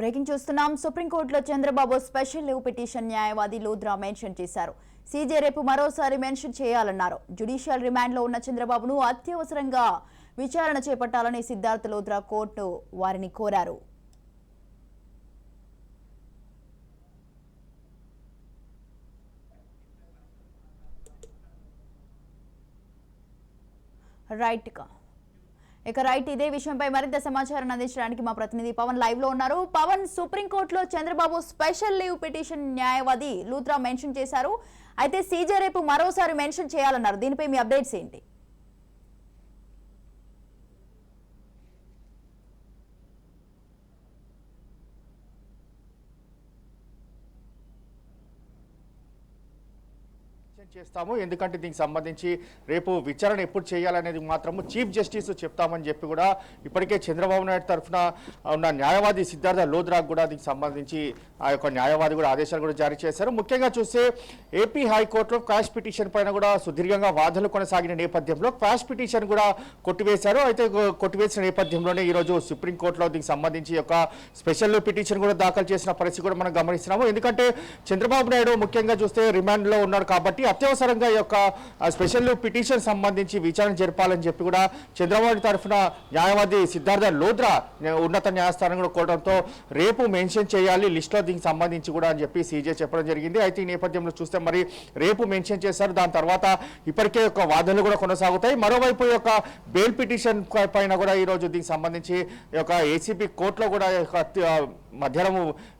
Breaking చూస్తున్నాం. సుప్రీంకోర్టులో Chandrababu special leave petition న్యాయవాది లూద్రా మెన్షన్ చేశారు. సీజే రేపు మరోసారి మెన్షన్ చేయాలన్నారు. జ్యుడిషియల్ రిమాండ్లో ఉన్న చంద్రబాబును అత్యవసరంగా విచారణ చేపట్టాలని సిద్ధార్థ లూద్రా కోర్టు వారిని కోరారు. రైట్గా ఇక రైట్ ఇదే విషయంపై మరింత సమాచారం అందించడానికి మా ప్రతినిధి పవన్ లైవ్లో ఉన్నారు. పవన్ సుప్రీంకోర్టులో చంద్రబాబు స్పెషల్ లీవ్ పిటిషన్ న్యాయవాది లూత్రా మెన్షన్ చేశారు. అయితే సీజే రేపు మరోసారి మెన్షన్ చేయాలన్నారు. దీనిపై మీ అప్డేట్స్ ఏంటి మెన్షన్ చేస్తాము. ఎందుకంటే దీనికి సంబంధించి రేపు విచారణ ఎప్పుడు చేయాలనేది మాత్రము చీఫ్ జస్టిస్ చెప్తామని చెప్పి కూడా ఇప్పటికే చంద్రబాబు నాయుడు తరఫున ఉన్న న్యాయవాది సిద్ధార్థ లోద్రాకు కూడా దీనికి సంబంధించి ఆ యొక్క న్యాయవాది కూడా ఆదేశాలు కూడా జారీ చేశారు. ముఖ్యంగా చూస్తే ఏపీ హైకోర్టులో క్వాష్ పిటిషన్ పైన కూడా సుదీర్ఘంగా వాదనలు కొనసాగిన నేపథ్యంలో క్వాష్ పిటిషన్ కూడా కొట్టివేశారు. అయితే కొట్టివేసిన నేపథ్యంలోనే ఈరోజు సుప్రీంకోర్టులో దీనికి సంబంధించి ఒక స్పెషల్ పిటిషన్ కూడా దాఖలు చేసిన పరిస్థితి కూడా మనం గమనిస్తున్నాము. ఎందుకంటే చంద్రబాబు నాయుడు ముఖ్యంగా చూస్తే రిమాండ్లో ఉన్నారు కాబట్టి అత్యవసరంగా ఈ యొక్క స్పెషల్ పిటిషన్ సంబంధించి విచారణ జరపాలని చెప్పి కూడా చంద్రబాబు తరఫున న్యాయవాది సిద్ధార్థ లోద్రా ఉన్నత న్యాయస్థానం కూడా కోవడంతో రేపు మెన్షన్ చేయాలి లిస్ట్లో దీనికి సంబంధించి కూడా అని చెప్పి సీజే చెప్పడం జరిగింది. అయితే ఈ నేపథ్యంలో చూస్తే మరి రేపు మెన్షన్ చేశారు. దాని తర్వాత ఇప్పటికే యొక్క వాదనలు కూడా కొనసాగుతాయి. మరోవైపు యొక్క బెయిల్ పిటిషన్ పైన కూడా ఈ రోజు దీనికి సంబంధించి ఈ యొక్క ఏసీబీ కోర్టులో కూడా మధ్యాహ్నం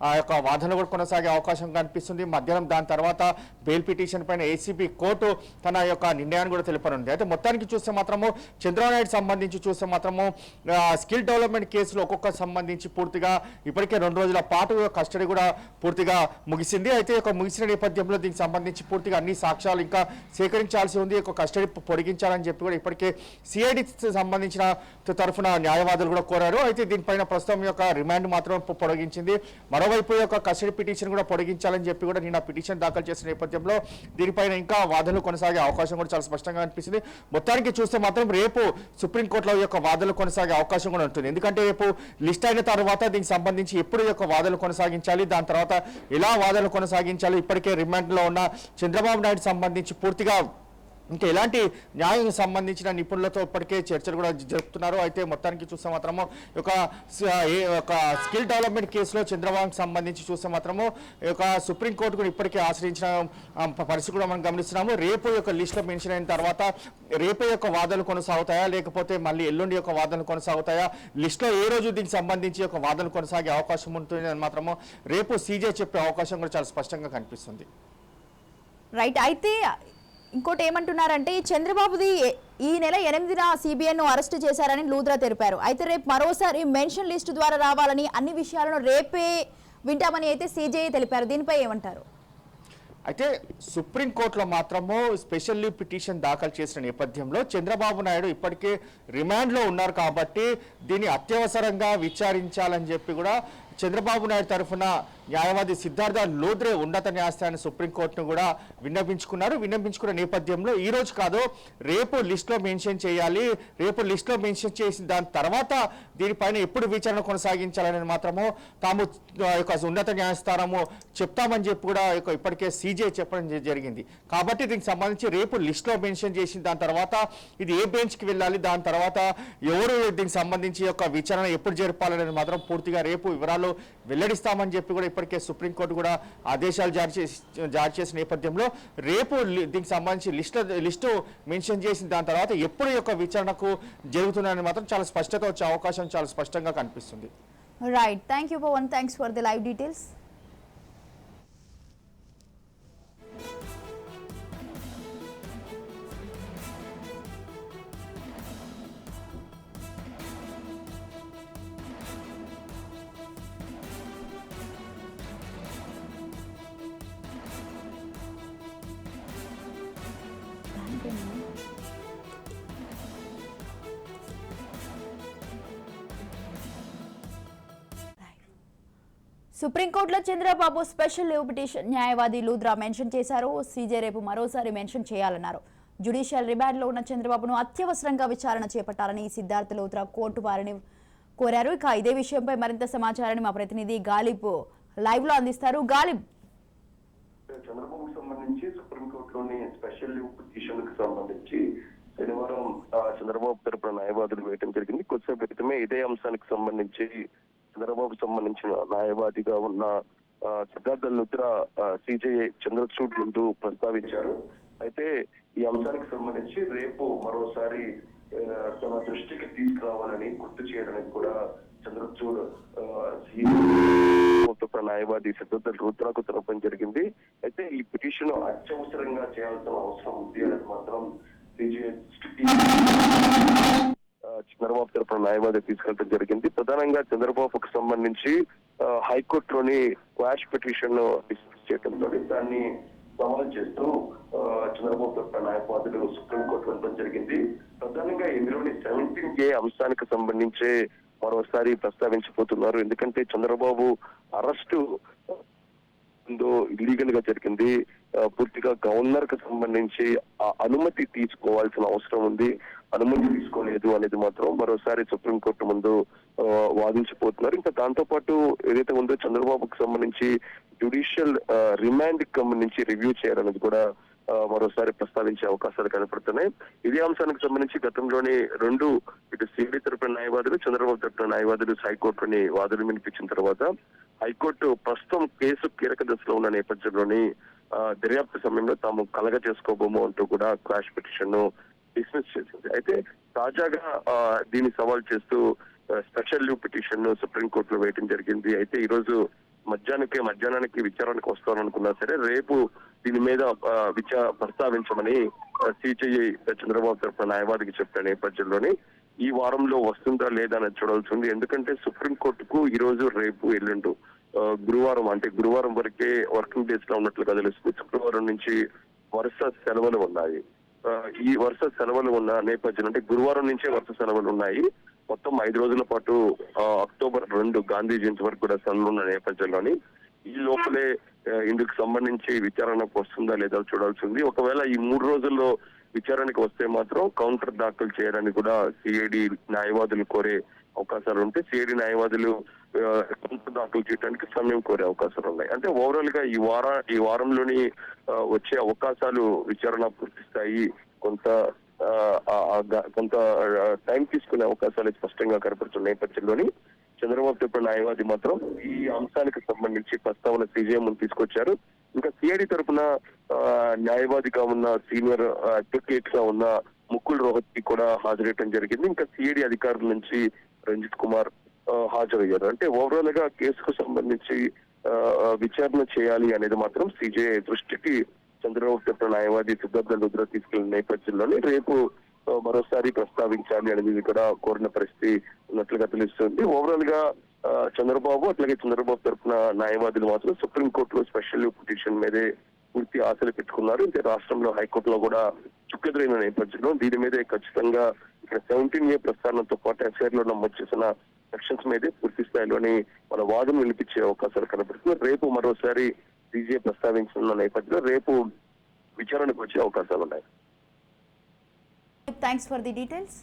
ఆ యొక్క వాదనలు కూడా కొనసాగే అవకాశం కనిపిస్తుంది. మధ్యాహ్నం దాని తర్వాత బెయిల్ పిటిషన్ పైన ఏసీబీ కోర్టు తన యొక్క నిర్ణయాన్ని కూడా తెలిపనుంది. అయితే మొత్తానికి చూస్తే మాత్రము చంద్రబాబు నాయుడు సంబంధించి చూస్తే మాత్రము స్కిల్ డెవలప్మెంట్ కేసులు ఒక్కొక్క సంబంధించి పూర్తిగా ఇప్పటికే రెండు రోజుల పాటు కస్టడీ కూడా పూర్తిగా ముగిసింది. అయితే ఒక ముగిసిన నేపథ్యంలో దీనికి సంబంధించి పూర్తిగా అన్ని సాక్ష్యాలు ఇంకా సేకరించాల్సి ఉంది. ఒక కస్టడీ పొడిగించాలని చెప్పి కూడా ఇప్పటికే సిఐడి సంబంధించిన తరఫున న్యాయవాదులు కూడా కోరారు. అయితే దీనిపైన ప్రస్తుతం యొక్క రిమాండ్ మాత్రం పొడిగి కొనసాగించింది. మరోవైపు యొక్క కస్టడీ పిటిషన్ కూడా పొడిగించాలని చెప్పి కూడా నిన్న పిటిషన్ దాఖలు చేసిన నేపథ్యంలో దీనిపైన ఇంకా వాదనలు కొనసాగే అవకాశం కూడా చాలా స్పష్టంగా అనిపిస్తుంది. మొత్తానికి చూస్తే మాత్రం రేపు సుప్రీంకోర్టులో యొక్క వాదనలు కొనసాగే అవకాశం కూడా ఉంటుంది. ఎందుకంటే రేపు లిస్ట్ అయిన తర్వాత దీనికి సంబంధించి ఎప్పుడు యొక్క వాదనలు కొనసాగించాలి దాని తర్వాత ఎలా వాదనలు కొనసాగించాలి ఇప్పటికే రిమాండ్లో ఉన్న చంద్రబాబు నాయుడు సంబంధించి పూర్తిగా ఇంకా ఎలాంటి న్యాయం సంబంధించిన నిపుణులతో ఇప్పటికే చర్చలు కూడా జరుపుతున్నారు. అయితే మొత్తానికి చూస్తే మాత్రము ఒక ఒక స్కిల్ డెవలప్మెంట్ కేసులో చంద్రబాబుకి సంబంధించి చూస్తే మాత్రము ఒక యొక్క సుప్రీంకోర్టు కూడా ఇప్పటికే ఆశ్రయించిన పరిస్థితి కూడా మనం గమనిస్తున్నాము. రేపు యొక్క లిస్టులో మెన్షన్ అయిన తర్వాత రేపే యొక్క వాదనలు కొనసాగుతాయా? లేకపోతే మళ్ళీ ఎల్లుండి యొక్క వాదనలు కొనసాగుతాయా? లిస్టులో ఏ రోజు దీనికి సంబంధించి ఒక వాదనలు కొనసాగే అవకాశం ఉంటుంది అని మాత్రము రేపు సీజే చెప్పే అవకాశం కూడా చాలా స్పష్టంగా కనిపిస్తుంది. రైట్ అయితే ఇంకోటి ఏమంటున్నారంటే ఈ చంద్రబాబుది ఈ నెల ఎనిమిదిన సిబిఐను అరెస్ట్ చేశారని లూద్రా తెలిపారు. అయితే రేపు మరోసారి మెన్షన్ లిస్టు ద్వారా రావాలని అన్ని విషయాలను రేపే వింటామని అయితే సీజే తెలిపారు. దీనిపై ఏమంటారు? అయితే సుప్రీంకోర్టులో మాత్రము స్పెషల్ లీవ్ పిటిషన్ దాఖలు చేసిన నేపథ్యంలో చంద్రబాబు నాయుడు ఇప్పటికే రిమాండ్లో ఉన్నారు కాబట్టి దీన్ని అత్యవసరంగా విచారించాలని చెప్పి కూడా చంద్రబాబు నాయుడు తరఫున న్యాయవాది సిద్ధార్థ లోద్రే ఉన్నత న్యాయస్థానం సుప్రీంకోర్టును కూడా విన్నపించుకున్నారు విన్నపించుకున్న నేపథ్యంలో ఈ రోజు కాదు రేపు లిస్ట్లో మెన్షన్ చేయాలి. రేపు లిస్ట్లో మెన్షన్ చేసిన దాని తర్వాత దీనిపైన ఎప్పుడు విచారణ కొనసాగించాలని మాత్రము తాము యొక్క ఉన్నత న్యాయస్థానము చెప్తామని చెప్పి కూడా యొక్క ఇప్పటికే సీజే చెప్పడం జరిగింది. కాబట్టి దీనికి సంబంధించి రేపు లిస్ట్లో మెన్షన్ చేసిన దాని తర్వాత ఇది ఏ బెంచ్కి వెళ్ళాలి దాని తర్వాత ఎవరు దీనికి సంబంధించి యొక్క విచారణ ఎప్పుడు జరపాలనేది మాత్రం పూర్తిగా రేపు వివరాలు వెల్లడిస్తామని చెప్పి కూడా ఇప్పటికే సుప్రీంకోర్టు కూడా ఆదేశాలు జారీ చేసి జారీ చేసిన నేపథ్యంలో రేపు దీనికి సంబంధించి లిస్ట్ లిస్టు మెన్షన్ చేసిన దాని తర్వాత ఎప్పుడు యొక్క విచారణకు జరుగుతుందని మాత్రం చాలా స్పష్టత వచ్చే అవకాశం చాలా స్పష్టంగా కనిపిస్తుంది. Right thank you Pawan thanks for the live details సుప్రీంకోర్టులో చంద్రబాబు స్పెషల్ లీవ్ పిటిషన్ న్యాయవాది లూద్రా మెన్షన్ చేశారు. సీజే రేపు మరోసారి మెన్షన్ చేయాలన్నారు. జ్యుడిషియల్ రిమాండ్లో ఉన్న చంద్రబాబును అత్యవసరంగా విచారణ చేపట్టాలని సిద్ధార్థ లూత్రా కోర్టు వారిని కోరారు. ఇక ఇదే విషయంపై మరింత సమాచారాన్ని మా ప్రతినిధి గాలిబ్ లైవ్లో అందిస్తారు. గాలిబ్. చంద్రబాబు సంబంధించి సుప్రీంకోర్టులోని స్పెషల్ లీవ్ పిటిషన్కు సంబంధించి శనివారం చంద్రబాబు తరపున న్యాయవాదులు వేయటం జరిగింది. కొద్దిసేపు క్రితమే ఇదే అంశానికి సంబంధించి చంద్రబాబు సంబంధించిన న్యాయవాదిగా ఉన్న సిద్ధార్థ లుద్ర సిజే చంద్రచూడ్ ముందు ప్రస్తావించారు. అయితే ఈ అంశానికి సంబంధించి రేపు మరోసారి తన దృష్టికి తీసుకురావాలని గుర్తు చేయడానికి కూడా చంద్రచూడ్ ప్రభుత్వ న్యాయవాది సిద్ధార్థ రుద్రాకు తెలపడం జరిగింది. అయితే ఈ పిటిషన్ అత్యవసరంగా చేయాల్సిన అవసరం ఉంది. అనేది మాత్రం సిజే న్యాయవాది తీసుకెళ్ళడం జరిగింది. ప్రధానంగా చంద్రబాబుకు సంబంధించి హైకోర్టులోని క్వాష్ పిటిషన్ డిస్మిస్ చేయడంతో దాన్ని సవాల్ చేస్తూ చంద్రబాబు యొక్క న్యాయవాదులు సుప్రీంకోర్టు వెళ్ళడం జరిగింది. ప్రధానంగా ఇందులోని సెవెంటీన్ ఏ అంశానికి సంబంధించి మరోసారి ప్రస్తావించబోతున్నారు. ఎందుకంటే చంద్రబాబు అరెస్టు ఇల్లీగల్గా జరిగింది. పూర్తిగా గవర్నర్కు సంబంధించి ఆ అనుమతి తీసుకోవాల్సిన అవసరం ఉంది. అనుమతి తీసుకోలేదు అనేది మాత్రం మరోసారి సుప్రీంకోర్టు ముందు వాదించిపోతున్నారు. ఇంకా దాంతో పాటు ఏదైతే ఉందో చంద్రబాబుకు సంబంధించి జ్యుడిషియల్ రిమాండ్కి సంబంధించి రివ్యూ చేయాలనేది కూడా మరోసారి ప్రస్తావించే అవకాశాలు కనపడుతున్నాయి. ఇదే అంశానికి సంబంధించి గతంలోని రెండు ఇటు సిబిఐ తరపున న్యాయవాదులు చంద్రబాబు తరపున న్యాయవాదులు హైకోర్టుని వాదులు వినిపించిన తర్వాత హైకోర్టు ప్రస్తుతం కేసు కీలక దశలో ఉన్న నేపథ్యంలోని దర్యాప్తు సమయంలో తాము కలగ చేసుకోబోము అంటూ కూడా క్రాష్ పిటిషన్ను డిస్మిస్ చేసింది. అయితే తాజాగా దీన్ని సవాల్ చేస్తూ స్పెషల్ లీవ్ పిటిషన్ను సుప్రీంకోర్టులో వేయటం జరిగింది. అయితే ఈ రోజు మధ్యాహ్నానికి మధ్యాహ్నానికి విచారణకు వస్తారనుకున్నా సరే రేపు దీని మీద విచార ప్రస్తావించమని సిజిఐ చంద్రబాబు తరఫున న్యాయవాదికి చెప్పిన నేపథ్యంలోని ఈ వారంలో వస్తుందా లేదా అని చూడాల్సి ఉంది. ఎందుకంటే సుప్రీంకోర్టుకు ఈ రోజు రేపు ఎల్లుండు గురువారం అంటే గురువారం వరకే వర్కింగ్ డేస్లో ఉన్నట్లుగా తెలుస్తుంది. శుక్రవారం నుంచి వరుస సెలవులు ఉన్నాయి. ఈ వరుస సెలవులు ఉన్న నేపథ్యం అంటే గురువారం నుంచే వరుస సెలవులు ఉన్నాయి. మొత్తం ఐదు రోజుల పాటు అక్టోబర్ రెండు గాంధీ జయంతి వరకు కూడా సెలవులు ఉన్న నేపథ్యంలోని ఈ లోపలే ఇందుకు సంబంధించి విచారణకు వస్తుందా లేదా చూడాల్సింది ఒకవేళ ఈ మూడు రోజుల్లో విచారణకు వస్తే మాత్రం కౌంటర్ దాఖలు చేయడానికి కూడా సిఐడి న్యాయవాదులు కోరే అవకాశాలు ఉంటే సిఐడి న్యాయవాదులు కొంత దాఖలు చేయడానికి సమయం కోరే అవకాశాలు ఉన్నాయి. అంటే ఓవరాల్గా ఈ వార ఈ వారంలోని వచ్చే అవకాశాలు విచారణ పూర్తిస్తాయి కొంత కొంత టైం తీసుకునే అవకాశాలు స్పష్టంగా కనపడుతున్న నేపథ్యంలోని చంద్రబాబు తరపున న్యాయవాది మాత్రం ఈ అంశానికి సంబంధించి ప్రస్తావన సీజీఎం తీసుకొచ్చారు. ఇంకా సిఐడి తరపున ఆ, న్యాయవాదిగా ఉన్న సీనియర్ అడ్వకేట్గా ఉన్న ముకుల్ రోహత్కి కూడా హాజరయ్యడం జరిగింది. ఇంకా సిఐడి అధికారుల నుంచి రంజిత్ కుమార్ హాజరయ్యారు. అంటే ఓవరాల్గా కేసుకు సంబంధించి విచారణ చేయాలి అనేది మాత్రం సిజే దృష్టికి చంద్రబాబు తరపున న్యాయవాది సిద్ధార్థ రుద్ర తీసుకెళ్ళిన నేపథ్యంలోనే రేపు మరోసారి ప్రస్తావించాలి అనేది కూడా కోరిన పరిస్థితి ఉన్నట్లుగా తెలుస్తుంది. ఓవరాల్గా చంద్రబాబు అట్లాగే చంద్రబాబు తరపున న్యాయవాదులు మాత్రం సుప్రీంకోర్టులో స్పెషల్ పిటిషన్ మీదే పూర్తి ఆశలు పెట్టుకున్నారు. ఇంకా రాష్ట్రంలో హైకోర్టులో కూడా చుక్కెదురైన నేపథ్యంలో దీని మీదే ఖచ్చితంగా ఇక్కడ సెవెంటీన్ ఏ ప్రస్థానంతో పాటు ఎఫ్ఐఆర్లో నమోదు చేసిన సెక్షన్స్ మీదే పూర్తి స్థాయిలోని మన వాదన వినిపించే అవకాశాలు కనబడుతుంది రేపు మరోసారి సీజే ప్రస్తావించిన నేపథ్యంలో రేపు విచారణకు వచ్చే అవకాశాలు ఉన్నాయి థ్యాంక్స్ ఫర్ ది డీటెయిల్స్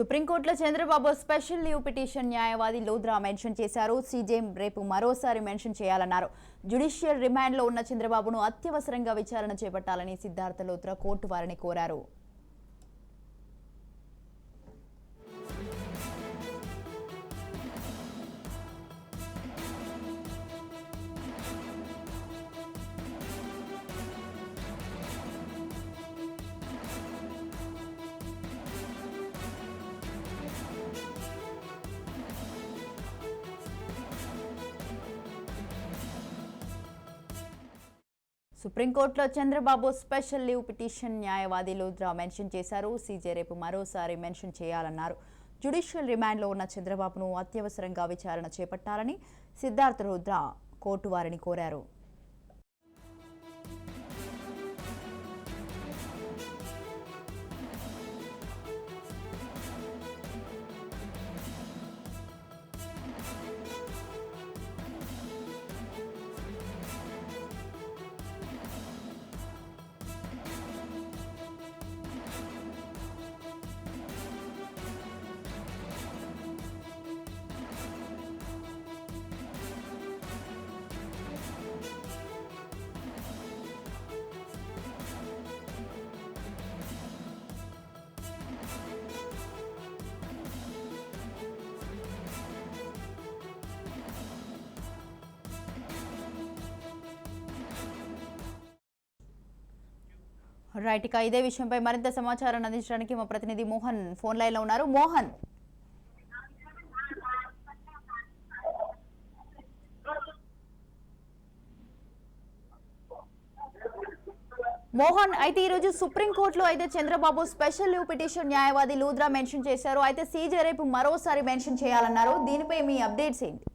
సుప్రీంకోర్టులో చంద్రబాబు స్పెషల్ లీవ్ పిటిషన్ న్యాయవాది లోద్రా మెన్షన్ చేశారు. సీజేఎం రేపు మరోసారి మెన్షన్ చేయాలన్నారు. జ్యుడిషియల్ రిమాండ్లో ఉన్న చంద్రబాబును అత్యవసరంగా విచారణ చేపట్టాలని సిద్ధార్థ లోత్రా కోర్టు వారిని కోరారు. సుప్రీంకోర్టులో చంద్రబాబు స్పెషల్ లీవ్ పిటిషన్ న్యాయవాది లూద్రా మెన్షన్ చేశారు. సీజే రేపు మరోసారి మెన్షన్ చేయాలన్నారు. జ్యుడిషియల్ రిమాండ్లో ఉన్న చంద్రబాబును అత్యవసరంగా విచారణ చేపట్టాలని సిద్ధార్థ రుద్ర కోర్టు వారిని కోరారు. రైట్ ఇక ఇదే విషయంపై మరింత సమాచారాన్ని అందించడానికి మా ప్రతినిధి మోహన్ ఫోన్ లైన్లో ఉన్నారు. మోహన్. మోహన్ అయితే ఈరోజు సుప్రీంకోర్టులో అయితే చంద్రబాబు స్పెషల్ లీవ్ పిటిషన్ న్యాయవాది లూద్రా మెన్షన్ చేశారు. అయితే సీజే రేపు మరోసారి మెన్షన్ చేయాలన్నారు. దీనిపై మీ అప్డేట్స్ ఏంటి?